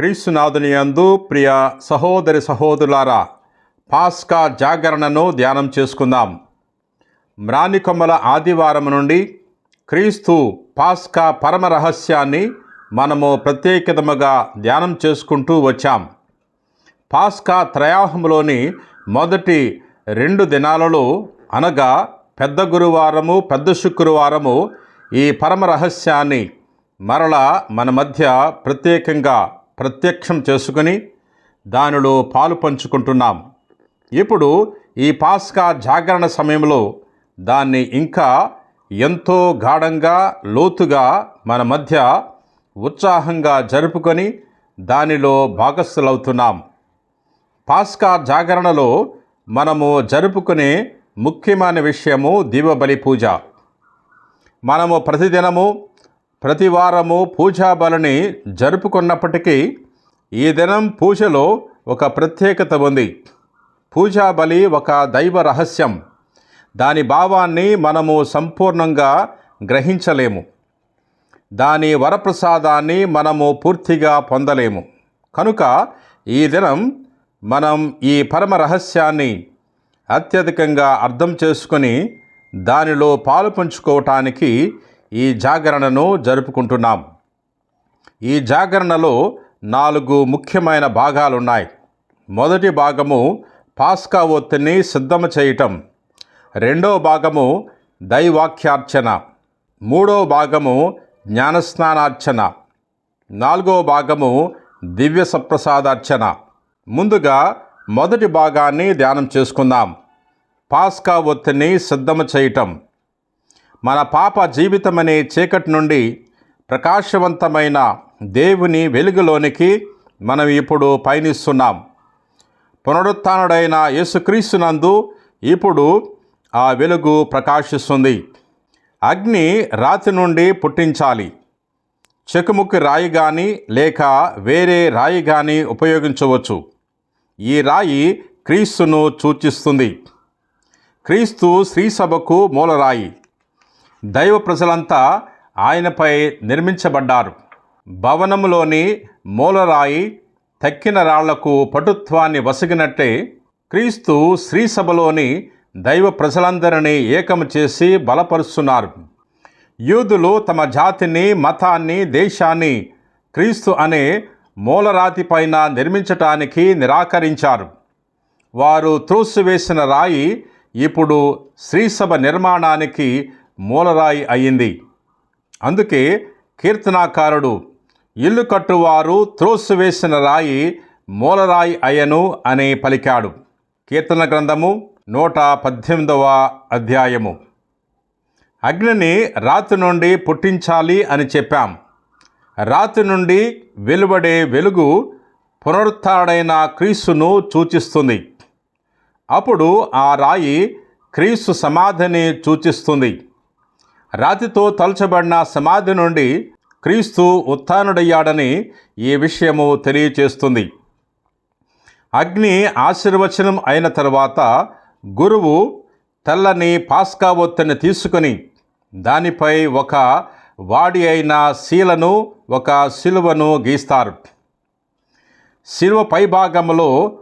క్రీస్తునాథునియందు ప్రియ సహోదరి సహోదరులారా పాస్కా జాగరణను ధ్యానం చేసుకుందాం. మ్రానికొమ్మల ఆదివారం నుండి క్రీస్తు పాస్కా పరమ రహస్యాన్ని మనము ప్రత్యేకతముగా ధ్యానం చేసుకుంటూ వచ్చాం. పాస్కా త్రయాహంలోని మొదటి రెండు దినాలలో అనగా పెద్ద గురువారము పెద్ద శుక్రవారము ఈ పరమ రహస్యాన్ని మరలా మన మధ్య ప్రత్యేకంగా ప్రత్యక్షం చేసుకుని దానిలో పాలు పంచుకుంటున్నాం. ఇప్పుడు ఈ పాస్కా జాగరణ సమయంలో దాన్ని ఇంకా ఎంతో గాఢంగా లోతుగా మన మధ్య ఉత్సాహంగా జరుపుకొని దానిలో భాగస్థులవుతున్నాం. పాస్కా జాగరణలో మనము జరుపుకునే ముఖ్యమైన విషయము దీపబలి పూజ. మనము ప్రతిదినము ప్రతి వారము పూజా బలిని జరుపుకున్నప్పటికీ ఈ దినం పూజలో ఒక ప్రత్యేకత ఉంది. పూజా బలి ఒక దైవ రహస్యం. దాని భావాన్ని మనము సంపూర్ణంగా గ్రహించలేము. దాని వరప్రసాదాన్ని మనము పూర్తిగా పొందలేము. కనుక ఈ దినం మనం ఈ పరమ రహస్యాన్ని అత్యధికంగా అర్థం చేసుకొని దానిలో పాలు పంచుకోవటానికి ఈ జాగరణను జరుపుకుంటున్నాం. ఈ జాగరణలో నాలుగు ముఖ్యమైన భాగాలున్నాయి. మొదటి భాగము పాస్కా ఒత్తిడిని సిద్ధం చేయటం. రెండో భాగము దైవాక్యార్చన మూడో భాగము జ్ఞానస్నానార్చన. నాలుగో భాగము దివ్య సప్రసాదార్చన. ముందుగా మొదటి భాగాన్ని ధ్యానం చేసుకుందాం. పాస్కా ఒత్తిడిని సిద్ధం చేయటం. మన పాప జీవితమనే చీకటి నుండి ప్రకాశవంతమైన దేవుని వెలుగులోనికి మనం ఇప్పుడు పయనిస్తున్నాం. పునరుత్డైన యేసుక్రీస్తునందు ఇప్పుడు ఆ వెలుగు ప్రకాశిస్తుంది. అగ్ని రాతి నుండి పుట్టించాలి. చెకుముక్కి రాయి కానీ లేక వేరే రాయి కానీ ఉపయోగించవచ్చు. ఈ రాయి క్రీస్తును సూచిస్తుంది. క్రీస్తు శ్రీసభకు మూలరాయి. దైవ ప్రజలంతా ఆయనపై నిర్మించబడ్డారు. భవనములోని మూలరాయి తక్కిన రాళ్ళకు పటుత్వాన్ని వసిగినట్టే క్రీస్తు శ్రీసభలోని దైవ ప్రజలందరినీ ఏకము చేసి బలపరుస్తున్నారు. యూదులు తమ జాతిని మతాన్ని దేశాన్ని క్రీస్తు అనే మూలరాతిపైన నిర్మించటానికి నిరాకరించారు. వారు త్రోసివేసిన రాయి ఇప్పుడు శ్రీసభ నిర్మాణానికి మూలరాయి అయింది అందుకే కీర్తనాకారుడు ఇల్లు కట్టువారు త్రోసివేసిన రాయి మూలరాయి అయ్యను అని పలికాడు. కీర్తన గ్రంథము నూట పద్దెనిమిదవ అధ్యాయము. అగ్నిని రాతి నుండి పుట్టించాలి అని చెప్పాం. రాతి నుండి వెలువడే వెలుగు పునరుత్డైన క్రీస్తును సూచిస్తుంది. అప్పుడు ఆ రాయి క్రీస్తు సమాధిని సూచిస్తుంది. రాతితో తలచబడిన సమాధి నుండి క్రీస్తు ఉత్థానుడయ్యాడని ఈ విషయము తెలియచేస్తుంది. అగ్ని ఆశీర్వచనం అయిన తర్వాత గురువు తెల్లని పాస్కా ఒత్తిని తీసుకొని దానిపై ఒక వాడి అయిన శీలను ఒక శిలువను గీస్తారు. శిలువ పై భాగంలో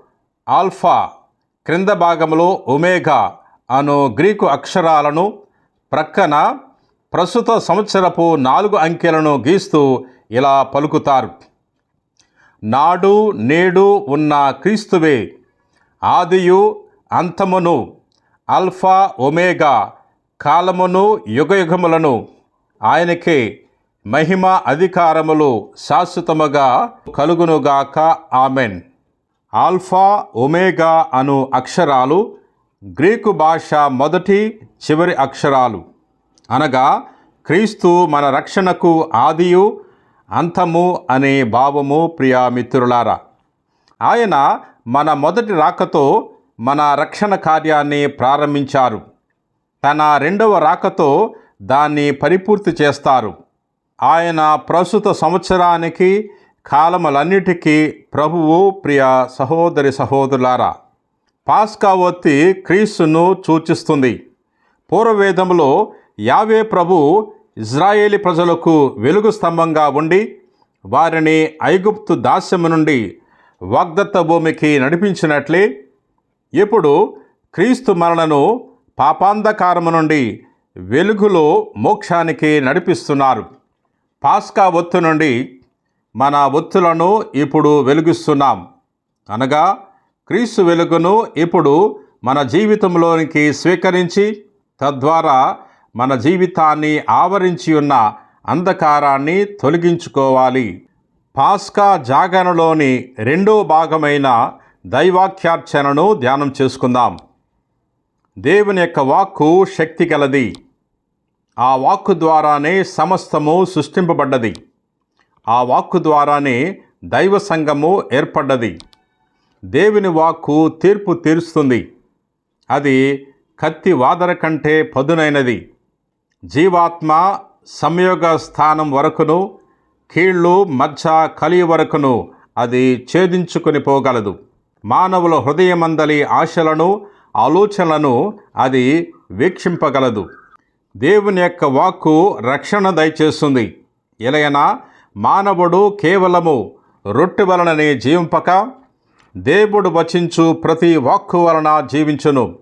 ఆల్ఫా క్రింద భాగంలో ఒమేగా అను గ్రీకు అక్షరాలను ప్రక్కన ప్రస్తుత సంవత్సరపు నాలుగు అంకెలను గీస్తూ ఇలా పలుకుతారు. నాడు నేడు ఉన్న క్రీస్తువే ఆదియు అంతమును అల్ఫా ఒమేగా కాలమును యుగయుగములను ఆయనకే మహిమ అధికారములు శాశ్వతముగా కలుగునుగాక ఆమెన్. ఆల్ఫా ఒమేగా అను అక్షరాలు గ్రీకు భాష మొదటి చివరి అక్షరాలు. అనగా క్రీస్తు మన రక్షణకు ఆదియు అంతము అనే భావము ప్రియా మిత్రులారా. ఆయన మన మొదటి రాకతో మన రక్షణ కార్యాన్ని ప్రారంభించారు. తన రెండవ రాకతో దాన్ని పరిపూర్తి చేస్తారు. ఆయన ప్రస్తుత సంవత్సరానికి కాలములన్నిటికీ ప్రభువు ప్రియ సహోదరి సహోదరులారా పాస్కా ఒత్తి క్రీస్తును సూచిస్తుంది. పూర్వవేదంలో యావే ప్రభు ఇజ్రాయేలీ ప్రజలకు వెలుగు స్తంభంగా ఉండి వారిని ఐగుప్తు దాస్యము నుండి వాగ్దత్త భూమికి నడిపించినట్లే. ఇప్పుడు క్రీస్తు మరణను పాపాంధకారము నుండి వెలుగులో మోక్షానికి నడిపిస్తున్నారు. పాస్కా ఒత్తు నుండి మన ఒత్తులను ఇప్పుడు వెలుగిస్తున్నాం. అనగా క్రీస్తు వెలుగును ఇప్పుడు మన జీవితంలోనికి స్వీకరించి తద్వారా మన జీవితాన్ని ఆవరించి ఉన్న అంధకారాన్ని తొలగించుకోవాలి. పాస్కా జాగరణలోని రెండో భాగమైన దైవాఖ్యార్చనను ధ్యానం చేసుకుందాం. దేవుని యొక్క వాక్కు శక్తి గలది. ఆ వాక్కు ద్వారానే సమస్తము సృష్టింపబడ్డది. ఆ వాక్కు ద్వారానే దైవ సంఘము ఏర్పడ్డది. దేవుని వాక్కు తీర్పు తీరుస్తుంది. అది కత్తి వాదర కంటే పదునైనది. జీవాత్మ సంయోగ స్థానం వరకును కీళ్ళు మధ్య కలి వరకును అది ఛేదించుకుని పోగలదు. మానవుల హృదయమందలి ఆశలను ఆలోచనలను అది వీక్షింపగలదు. దేవుని యొక్క వాక్కు రక్షణ దయచేస్తుంది. ఎలయనా మానవుడు కేవలము రొట్టె వలననే జీవింపక దేవుడు వచించు ప్రతి వాక్కు వలన జీవించును.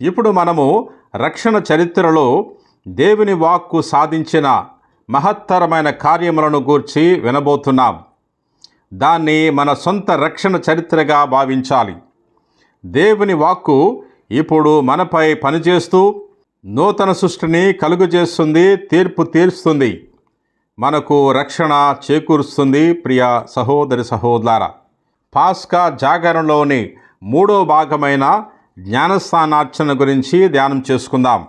ఇప్పుడు మనము రక్షణ చరిత్రలో దేవుని వాక్కు సాధించిన మహత్తరమైన కార్యములను గూర్చి వినబోతున్నాం. దాన్ని మన సొంత రక్షణ చరిత్రగా భావించాలి. దేవుని వాక్కు ఇప్పుడు మనపై పనిచేస్తూ నూతన సృష్టిని కలుగజేస్తుంది తీర్పు తీరుస్తుంది. మనకు రక్షణ చేకూరుస్తుంది ప్రియ సహోదరి సహోదర పాస్కా జాగరణలోని మూడో భాగమైన జ్ఞానస్థానార్చన గురించి ధ్యానం చేసుకుందాం.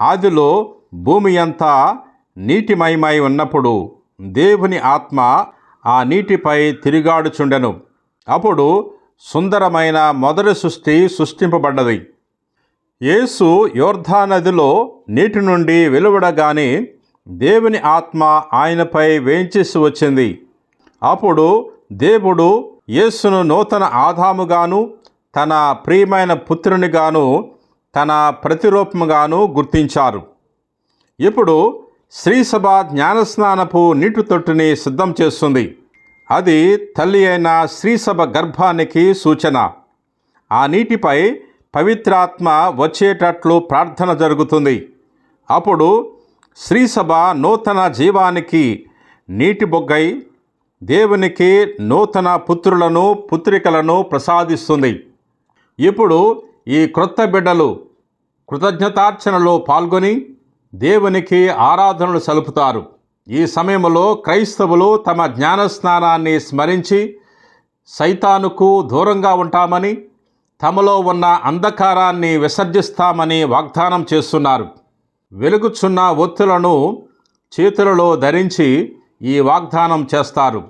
ఆదిలో భూమి అంతా నీటిమయమై ఉన్నప్పుడు దేవుని ఆత్మ ఆ నీటిపై తిరిగాడుచుండెను. అప్పుడు సుందరమైన మొదటి సృష్టి సృష్టింపబడ్డది యేసు యోర్ధా నదిలో నీటి నుండి వెలువడగానే దేవుని ఆత్మ ఆయనపై వేయించేసి వచ్చింది. అప్పుడు దేవుడు యేసును నూతన ఆదాముగాను తన ప్రియమైన పుత్రునిగాను తన ప్రతిరూపముగాను గుర్తించారు. ఇప్పుడు శ్రీసభ జ్ఞానస్నానపు నీటి తొట్టుని సిద్ధం చేస్తుంది. అది తల్లి అయిన శ్రీసభ గర్భానికి సూచన. ఆ నీటిపై పవిత్రాత్మ వచ్చేటట్లు ప్రార్థన జరుగుతుంది. అప్పుడు శ్రీసభ నూతన జీవానికి నీటి బొగ్గై దేవునికి నూతన పుత్రులను పుత్రికలను ప్రసాదిస్తుంది. ఇప్పుడు ఈ క్రొత్త బిడ్డలు కృతజ్ఞతార్చనలో పాల్గొని దేవునికి ఆరాధనలు సలుపుతారు. ఈ సమయంలో క్రైస్తవులు తమ జ్ఞానస్నానాన్ని స్మరించి సైతానుకు దూరంగా ఉంటామని తమలో ఉన్న అంధకారాన్ని విసర్జిస్తామని వాగ్దానం చేస్తున్నారు. వెలుగుచున్న ఒత్తులను చేతులలో ధరించి ఈ వాగ్దానం చేస్తారు.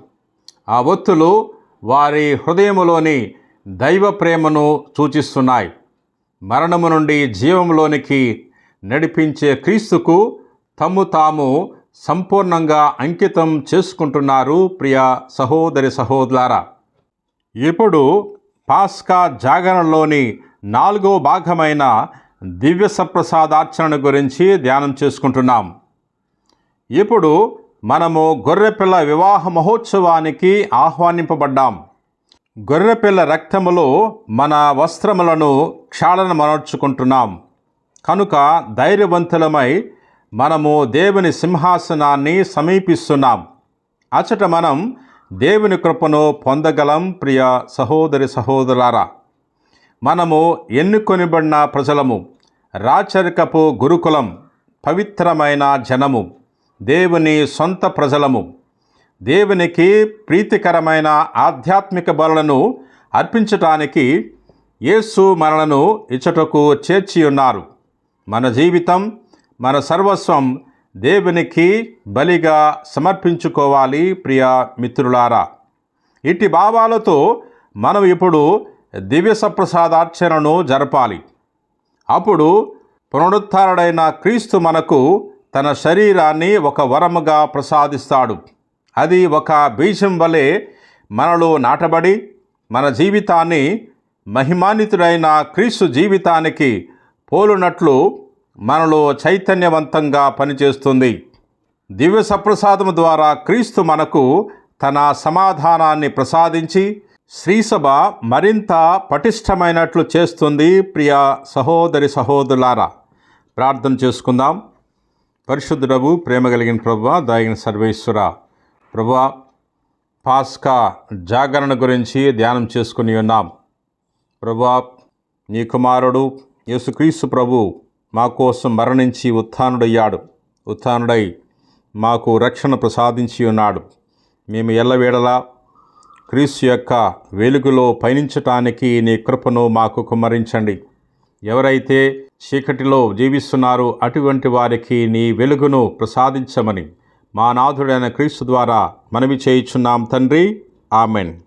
ఆ ఒత్తులు వారి హృదయములోని దైవ ప్రేమను సూచిస్తున్నాయి. మరణము నుండి జీవంలోనికి నడిపించే క్రీస్తుకు తమ్ము తాము సంపూర్ణంగా అంకితం చేసుకుంటున్నారు ప్రియ సహోదరి సహోదరా ఇప్పుడు పాస్కా జాగరణలోని నాలుగో భాగమైన దివ్య సప్రసాదార్చన గురించి ధ్యానం చేసుకుంటున్నాం. ఇప్పుడు మనము గొర్రెపిల్ల వివాహ మహోత్సవానికి ఆహ్వానింపబడ్డాం. గొర్రెపిల్ల రక్తములో మన వస్త్రములను క్షాళనమనర్చుకుంటున్నాం కనుక ధైర్యవంతులమై మనము దేవుని సింహాసనాన్ని సమీపిస్తున్నాం. అచట మనం దేవుని కృపను పొందగలం ప్రియ సహోదరి సహోదరారా మనము ఎన్నుకొనిబడిన ప్రజలము రాచరికపు గురుకులం పవిత్రమైన జనము దేవుని సొంత ప్రజలము దేవునికి ప్రీతికరమైన ఆధ్యాత్మిక బలులను అర్పించటానికి యేసు మనలను ఇచ్చటకు చేర్చి ఉన్నారు. మన జీవితం మన సర్వస్వం దేవునికి బలిగా సమర్పించుకోవాలి ప్రియ మిత్రులారా. ఇట్టి భావాలతో మనం ఇప్పుడు దివ్య సప్రసాదార్చనను జరపాలి. అప్పుడు పునరుద్ధారుడైన క్రీస్తు మనకు తన శరీరాన్ని ఒక వరముగా ప్రసాదిస్తాడు. అది ఒక బీజం వలె మనలో నాటబడి మన జీవితాన్ని మహిమాన్వితుడైన క్రీస్తు జీవితానికి పోలునట్లు మనలో చైతన్యవంతంగా పనిచేస్తుంది. దివ్య సప్రసాదం ద్వారా క్రీస్తు మనకు తన సమాధానాన్ని ప్రసాదించి శ్రీసభ మరింత పటిష్టమైనట్లు చేస్తుంది. ప్రియ సహోదరి సహోదరులారా ప్రార్థన చేసుకుందాం. పరిశుద్ధుడవు ప్రేమ కలిగిన ప్రభు దాగిన సర్వేశ్వర ప్రభు పాస్కా జాగరణ గురించి ధ్యానం చేసుకుని ఉన్నాం. ప్రభా నీ కుమారుడు యేసుక్రీస్తు ప్రభు మా కోసం మరణించి ఉత్థానుడయ్యాడు. ఉత్థానుడై మాకు రక్షణ ప్రసాదించి ఉన్నాడు. మేము ఎల్లవేళలా క్రీస్తు యొక్క వెలుగులో పయనించటానికి నీ కృపను మాకు కుమ్మరించండి. ఎవరైతే చీకటిలో జీవిస్తున్నారో అటువంటి వారికి నీ వెలుగును ప్రసాదించమని మా నాథుడైన క్రీస్తు ద్వారా మనవి చేయుచున్నాం తండ్రి. ఆమెన్.